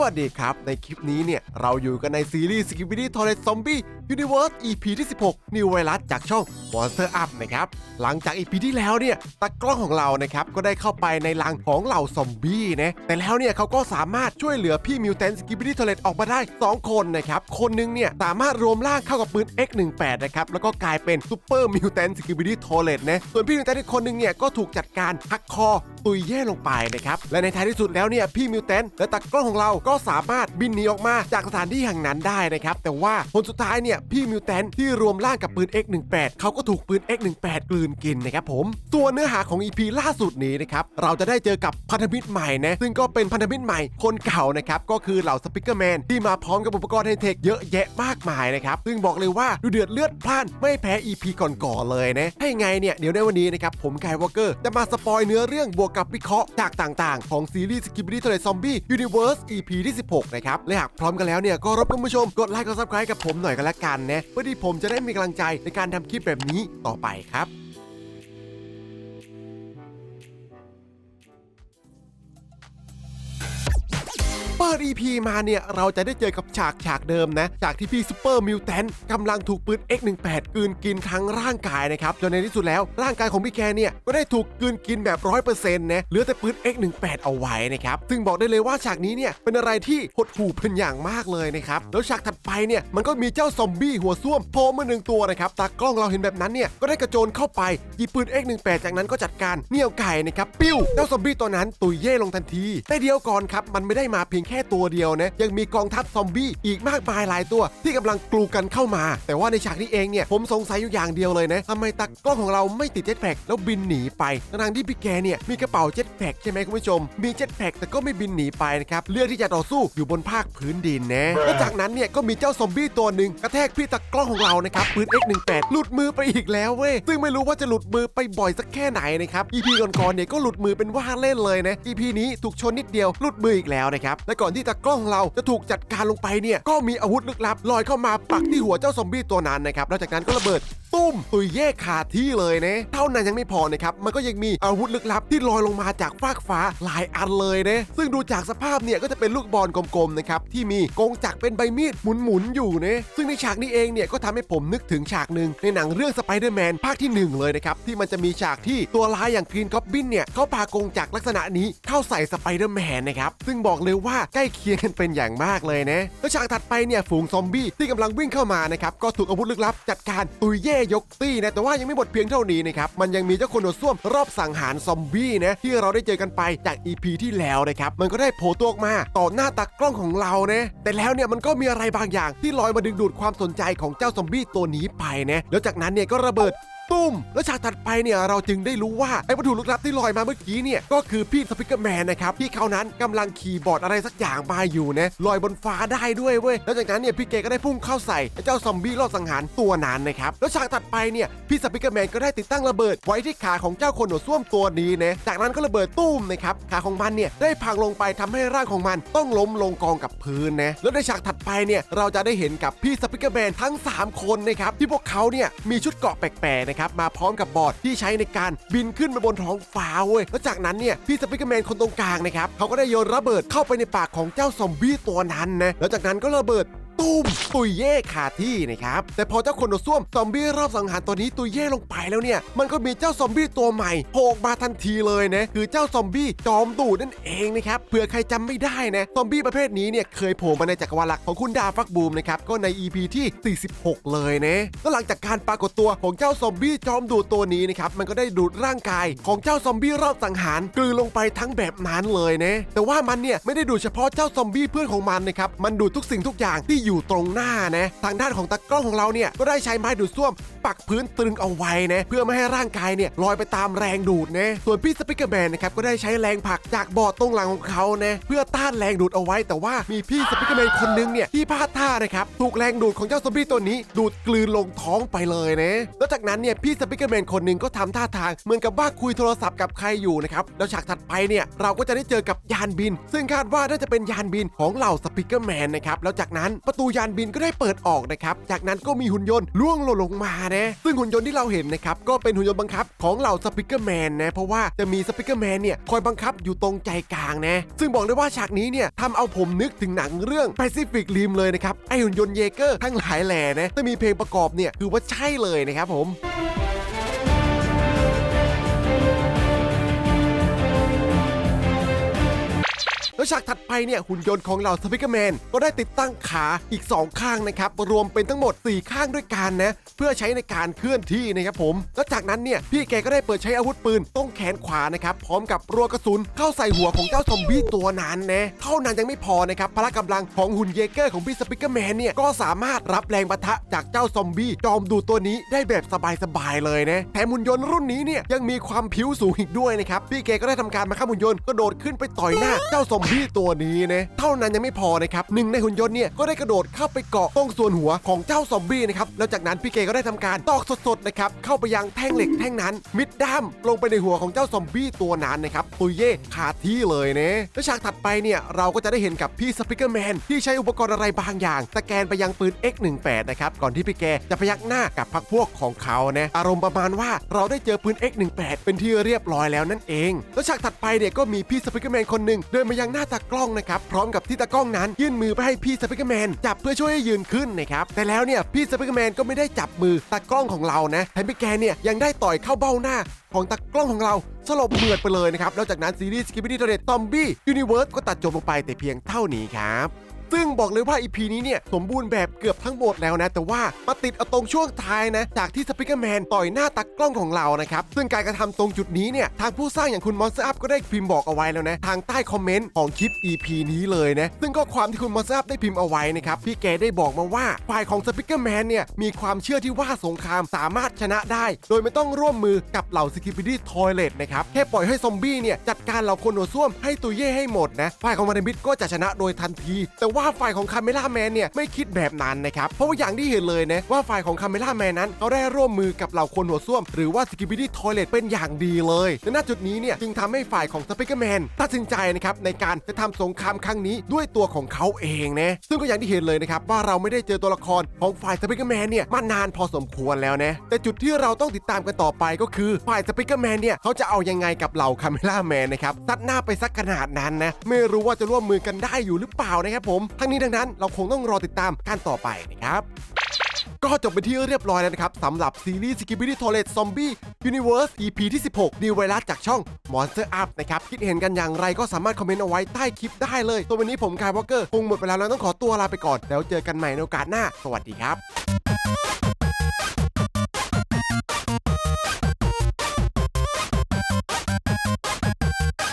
วัสดีครับ ในคลิปนี้เนี่ย เราอยู่กันในซีรีส์ Skibidi Toilet Zombie Universe EP ที่ 16 New Virus จากช่อง Monster Up นะครับ หลังจาก EP ที่แล้วเนี่ยตากล้องของเรานะครับ ก็ได้เข้าไปในรังของเหล่าซอมบี้นะแต่แล้วเนี่ยเขาก็สามารถช่วยเหลือพี่มิวแทน Skibidi Toilet ออกมาได้ 2 คนนะครับ คนหนึงเนี่ย สามารถรวมร่างเข้ากับปืน X18 นะครับแล้วก็กลายเป็น Super Mutant Skibidi Toilet นะส่วนพี่มิวแทนอีกคนหนึงเนี่ยก็ถูกจัดการหักคอตุยแย่ลงไปนะครับและในท้ายที่สุดแล้วเนี่ยพี่มิวแทนและตากล้องของเราก็สามารถบินหนีออกมาจากสถานที่แห่งนั้นได้นะครับ แต่ว่าผลสุดท้ายเนี่ยพี่มิวแทนที่รวมร่างกับปืน X18 เขาก็ถูกปืน X18 กลืนกินนะครับผมส่วนเนื้อหาของ EP ล่าสุดนี้นะครับเราจะได้เจอกับพันธมิตรใหม่นะซึ่งก็เป็นพันธมิตรใหม่คนเก่านะครับก็คือเหล่าสปิเกอร์แมนที่มาพร้อมกับอุปกรณ์ไฮเทคเยอะแยะมากมายนะครับซึ่งบอกเลยว่าดูเดือดเลือดพล่านไม่แพ้ EP ก่อนๆเลยนะให้ไงเนี่ยเดี๋ยวในวันนี้นะครับผมกายวอลเกอร์จะมาสปอยเนื้อเรื่องบวกกับวิเคราะห์จากต่าง ๆ ของซีรีส์ Skibidi Toilet Zombie Universe EP ที่ 16 นะครับ และหากพร้อมกันแล้วเนี่ยก็รบกวนผู้ชม กดไลค์กดซับสไครต์กับผมหน่อยกันละกันนะเพื่อที่ผมจะได้มีกำลังใจในการทำคลิปแบบนี้ต่อไปครับ EP มาเนี่ย เราจะได้เจอกับฉากฉากเดิมนะจากที่พี่ซูเปอร์มิวแทนกำลังถูกปืน X18 กืนกินทั้งร่างกายนะครับ จนในที่สุดแล้ว ร่างกายของพี่แกเนี่ย ก็ได้ถูกกืนกินแบบร้อยเปอร์เซ็นต์นะ เหลือแต่ปืน X18 เอาไว้นะครับ ซึ่งบอกได้เลยว่าฉากนี้เนี่ย เป็นอะไรที่หดหู่เป็นอย่างมากเลยนะครับ แล้วฉากถัดไปเนี่ย มันก็มีเจ้าซอมบี้หัวส้วมโผล่มาหนึ่งตัวนะครับ ตากล้องเราเห็นแบบนั้นเนี่ย ก็ได้กระโจนเข้าไปหยิบปืน X18 จากนั้นก็จัดการเหนี่ยวไก่นะครับ ปิ้ว เจ้าซอมบี้ตัวนั้นตุยเย่ลงทันทีแต่เดียวก่อนครับ มันไม่ได้มาเพียงแค่ตัวเดียวนะยังมีกองทัพซอมบี้อีกมากมายหลายตัวที่กำลังกลูกันเข้ามา แต่ว่าในฉากนี้เองเนี่ยผมสงสัยอยู่อย่างเดียวเลยนะทำไมตากล้องของเราไม่ติดเจ็ตแพ็กแล้วบินหนีไปทั้งๆที่พี่แกเนี่ยมีกระเป๋าเจ็ตแพ็กใช่ไหมคุณผู้ชม มีเจ็ตแพ็กแต่ก็ไม่บินหนีไปนะครับเลือกที่จะต่อสู้อยู่บนภาคพื้นดินนะและจากนั้นเนี่ยก็มีเจ้าซอมบี้ตัวหนึ่งกระแทกพี่ตากล้องของเรานะครับปืน X18 หลุดมือไปอีกแล้วเว้ยซึ่งไม่รู้ว่าจะหลุดมือไปบ่อยสักแค่ไหนนะครับ EP ก่อนๆเนี่ยก็หลุดมือเป็นว่าเล่นเลยนะ EP นี้ถูกชนนิดเดียวหลุดมืออีกแล้วนะครับและก่อนที่ตากล้องของเราจะถูกจัดการลงไปเนี่ยก็มีอาวุธลึกลับลอยเข้ามาปักที่หัวเจ้าซอมบี้ตัวนั้นนะครับแล้วจากนั้นก็ระเบิดตุ้มตุยแยกขาดที่เลยนะเท่านั้นยังไม่พอนะครับมันก็ยังมีอาวุธลึกลับที่ลอยลงมาจากฟากฟ้าหลายอันเลยนะซึ่งดูจากสภาพเนี่ยก็จะเป็นลูกบอลกลมๆนะครับที่มีกงจักรเป็นใบมีดหมุนๆอยู่นะซึ่งในฉากนี้เองเนี่ยก็ทำให้ผมนึกถึงฉากหนึ่งในหนังเรื่องสไปเดอร์แมนภาคที่หนึ่งเลยนะครับที่มันจะมีฉากที่ตัวร้ายอย่างกรีนกอบบินเนี่ยเขาพากงจักรลักษณะนี้เข้าใส่สไปเดอร์แมนนะครับซึ่งบอกเลยว่าใกล้ล้เคียงกันเป็นอย่างมากเลยนะแล้วฉากถัดไปเนี่ยฝูงซอมบี้ที่กำลังวิ่งเข้ามานะครับก็ถูกอาวุธลึกลับจัดการตุยเย่ยกตี้นะแต่ว่ายังไม่หมดเพียงเท่านี้นะครับมันยังมีเจ้าคนโดดส้วมรอบสังหารซอมบี้นะที่เราได้เจอกันไปจาก EP ที่แล้วนะครับมันก็ได้โผล่ตัวออกมาต่อหน้าตากล้องของเรานะแต่แล้วเนี่ยมันก็มีอะไรบางอย่างที่ลอยมาดึงดูดความสนใจของเจ้าซอมบี้ตัวนี้ไปนะแล้วจากนั้นเนี่ยก็ระเบิด ตุ้ม แล้วฉากถัดไปเนี่ยเราจึงได้รู้ว่าไอ้วัตถุลึกลับที่ลอยมาเมื่อกี้เนี่ยก็คือพี่สปิกเกอร์แมนนะครับที่เขานั้นกำลังขี่บอร์ดอะไรสักอย่างมาอยู่นะลอยบนฟ้าได้ด้วยเว้ยแล้วจากนั้นเนี่ยพี่เกก็ได้พุ่งเข้าใส่ไอ้เจ้าซอมบี้รอบสังหารตัวนั้นนะครับแล้วฉากถัดไปเนี่ยพี่สปิกเกอร์แมนก็ได้ติดตั้งระเบิดไว้ที่ขาของเจ้าคนหนวดส้วมตัวนี้นะจากนั้นก็ระเบิดตุ้มนะครับขาของมันเนี่ยได้พังลงไปทำให้ร่างของมันต้องล้มลงกองกับพื้นนะแล้วในฉากถัดไปเนี่ยเราจะได้เห็นกับพี่สปิกเกอร์แมนทั้งสามคนนะครับที่พวกเขาเนี่ยมีชุดเกาะแปลกๆนะครับมาพร้อมกับบอร์ดที่ใช้ในการบินขึ้นไปบนท้องฟ้าเว้ยแล้วจากนั้นเนี่ยพี่สปิกเกอร์แมนคนตรงกลางนะครับเขาก็ได้โยนระเบิดเข้าไปในปากของเจ้าซอมบี้ตัวนั้นนะแล้วจากนั้นก็ระเบิด ตุ้มตุยเย่ขาที่นะครับแต่พอเจ้าคนโดส้วมซอมบี้รอบสังหารตัวนี้ตุยเย่ลงไปแล้วเนี่ย มันก็มีเจ้าซอมบี้ตัวใหม่โผล่มาทันทีเลยนะคือเจ้าซอมบี้จอมดูดนั่นเองนะครับเผื่อใครจำไม่ได้นะซอมบี้ประเภทนี้เนี่ยเคยโผล่มาในจักรวาลหลักของคุณดาฟักบูมนะครับก็ใน EP ที่ 46 เลยนะแล้วหลังจากการปรากฏตัวของเจ้าซอมบี้จอมดูดตัวนี้นะครับมันก็ได้ดูดร่างกายของเจ้าซอมบี้รอบสังหารกลืนลงไปทั้งแบบนั้นเลยนะแต่ว่ามันเนี่ยไม่ได้ดูดเฉพาะเจ้าซอมบี้เพื่อนของมันนะครับมันดูดทุกสิ่งทุกอย่างที่อยูู่่ตรงหน้านะทางด้านของตากล้องของเราเนี่ยก็ได้ใช้ไม้ดูดซ่วม ปักพื้นตรึงเอาไว้นะเพื่อไม่ให้ร่างกายเนี่ยลอยไปตามแรงดูดนะส่วนพี่สปิกเกอร์แมนนะครับก็ได้ใช้แรงผลักจากบอดตรงหลังของเขานะเพื่อต้านแรงดูดเอาไว้ แต่ว่ามีพี่สปิกเกอร์แมนคนหนึงเนี่ยที่พลาดท่านะครับถูกแรงดูดของเจ้าซอมบี้ตัวนี้ดูดกลืนลงท้องไปเลยนะแล้วจากนั้นเนี่ยพี่สปิกเกอร์แมนคนหนึงก็ทำท่าทาง เหมือนกับว่าคุยโทรศัพท์กับใครอยู่นะครับแล้วฉากถัดไปเนี่ยเราก็จะได้เจอกับยานบิน ซึ่งคาดว่าน่าจะเป็นยานบินของเหล่าสปิกเกอร์แมนนะครับแล้วจากนั้นประตูยานบินก็ได้เปิดออกนะครับ จากนั้นก็มีหุ่นยนต์ล่วงหล่นลงมานะ ซึ่งหุ่นยนต์ที่เราเห็นนะครับ ก็เป็นหุ่นยนต์บังคับของเหล่าสปิเกอร์แมนนะ เพราะว่าจะมีสปิเกอร์แมนเนี่ยคอยบังคับอยู่ตรงใจกลางนะ ซึ่งบอกได้ว่าฉากนี้เนี่ยทำเอาผมนึกถึงหนังเรื่อง Pacific Rim เลยนะครับ ไอหุ่นยนต์เยเกอร์ทั้งหลายแหล่นะ จะมีเพลงประกอบเนี่ยคือว่าใช่เลยนะครับผม แล้วฉากถัดไปเนี่ยหุ่นยนต์ของเราสปิเกอร์แมนก็ได้ติดตั้งขาอีก 2 ข้างนะครับรวมเป็นทั้งหมด 4 ข้างด้วยกันนะเพื่อใช้ในการเคลื่อนที่นะครับผม แล้วจากนั้นเนี่ยพี่แกก็ได้เปิดใช้อาวุธปืนตรงแขนขวานะครับพร้อมกับรัวกระสุนเข้าใส่หัวของเจ้าซอมบี้ตัวนั้นนะเท่านั้นยังไม่พอนะครับพละกำลังของหุ่นเยเกอร์ของพี่สปิเกอร์แมนเนี่ยก็สามารถรับแรงปะทะจากเจ้าซอมบี้จอมดูตัวนี้ได้แบบสบายๆเลยนะแถมหุ่นยนต์รุ่นนี้เนี่ยยังมีความผิวสูงอีกด้วยนะครับพี่แกก็ได้ทำการมาข้ามหุ่นยนต์กระโดดขึ้นไปต่อยหน้าเจ้าซอมบตัวนี้นะเท่านั้นยังไม่พอนะครับหนึ่งในหุ่นยนต์เนี่ยก็ได้กระโดดเข้าไปเกาะตรงส่วนหัวของเจ้าซอมบี้นะครับแล้วจากนั้นพี่เกก็ได้ทำการตอกสดๆนะครับเข้าไปยังแท่งเหล็กแท่งนั้น มิดด้ามลงไปในหัวของเจ้าซอมบี้ตัวนั้นนะครับตุยเย่ขาดที่เลยนะและฉากถัดไปเนี่ยเราก็จะได้เห็นกับพี่สปิเกอร์แมนที่ใช้อุปกรณ์อะไรบางอย่างสแกนไปยังปืน X18 นะครับก่อนที่พี่แกจะพยักหน้ากับพักพวกของเขานะอารมณ์ประมาณว่าเราได้เจอปืน X18 เป็นที่เรียบร้อยแล้วนั่นเอง แล้วฉากถัดไปเนี่ยก็มีพี่สปิเกอร์แมนคนหนึ่งเดินมายังหน้าตากล้องนะครับพร้อมกับที่ตากล้องนั้น ยื่นมือไปให้พี่สปิเกอร์แมนจับเพื่อช่วยให้ยืนขึ้นนะครับแต่แล้วเนี่ยพี่สปิเกอร์แมนก็ไม่ได้จับมือตากล้องของเรานะแถมพี่แกเนี่ยยังได้ต่อยเข้าเบ้าหน้าของตากล้องของเราสลบเหมือดไปเลยนะครับแล้วจากนั้นซีรีส์ Skibidi Toilet Zombie Universe ก็ตัดจบลงไปแต่เพียงเท่านี้ครับ ซึ่งบอกเลยว่า EP นี้เนี่ยสมบูรณ์แบบเกือบทั้งหมดแล้วนะ แต่ว่ามาติดเอาตรงช่วงท้ายนะ จากที่สปิเกอร์แมนต่อยหน้าตากกล้องของเรานะครับ ซึ่งการกระทำตรงจุดนี้เนี่ยทางผู้สร้างอย่างคุณมอนสเตอร์อัพก็ได้พิมพ์บอกเอาไว้แล้วนะ ทางใต้คอมเมนต์ของคลิป EP นี้เลยนะ ซึ่งก็ความที่คุณมอนสเตอร์อัพได้พิมพ์เอาไว้นะครับพี่แกได้บอกมาว่าฝ่ายของสปิเกอร์แมนเนี่ยมีความเชื่อที่ว่าสงครามสามารถชนะได้ โดยไม่ต้องร่วมมือกับเหล่าสกิป i ดี้ทอยเลตนะครับแค่ปล่อยให้ซอมบี้เนี่ยจัดการเหล่าคนหัวส้วมให้ตุยเย่ให้หมดนะฝ่ายของมารามิดก็จะชนะโดยทันที แต่ว่าฝ่ายของคาเมล่าแมนเนี่ยไม่คิดแบบนั้นนะครับ เพราะว่าอย่างที่เห็นเลยนะว่าฝ่ายของคาเมล่าแมนนั้นเขาได้ร่วมมือกับเหล่าคนหัวส้วม หรือว่าสกิป i ดี้ทอยเลตเป็นอย่างดีเลยและณจุดนี้เนี่ยจึงทำให้ฝ่ายของสปิเกอร์แมนตัดสินใจนะครับในการจะทำสงครามครั้งนี้ด้วยตัวของเขาเองนะซึ่งก็อย่างที่เห็นเลยนะครับว่าเราไม่ได้เจอตัวละครของฝ่ายสปิเกอร์แมนเนี่ยมานานพอสมควรแล้วนะแต่จุดที่เราต้องติดตามกันต่อไปก็คือฝ่ายสปิเกอร์แมนเนี่ยเขาจะเอายังไงกับเหล่าคาเมล่าแมนนะครับซัดหน้าไปสักขนาดนั้นนะไม่รู้ว่าจะร่วมมือกันได้อยู่หรือเปล่านะครับผมทั้งนี้ดังนั้นเราคงต้องรอติดตามกันต่อไปนะครับก็จบไปที่เรียบร้อยแล้วนะครับสำหรับซีรีส์ Skibidi Toilet Zombie Universe EP ที่ 16 ดีไวรัสจากช่อง Monster Up นะครับ คิดเห็นกันอย่างไรก็สามารถคอมเมนต์เอาไว้ใต้คลิปได้เลย ตัววันนี้ผมกายวอลเกอร์คงหมดเวลาแล้วต้องขอตัวลาไปก่อน แล้วเจอกันใหม่ในโอกาสหน้า สวัสดีครับ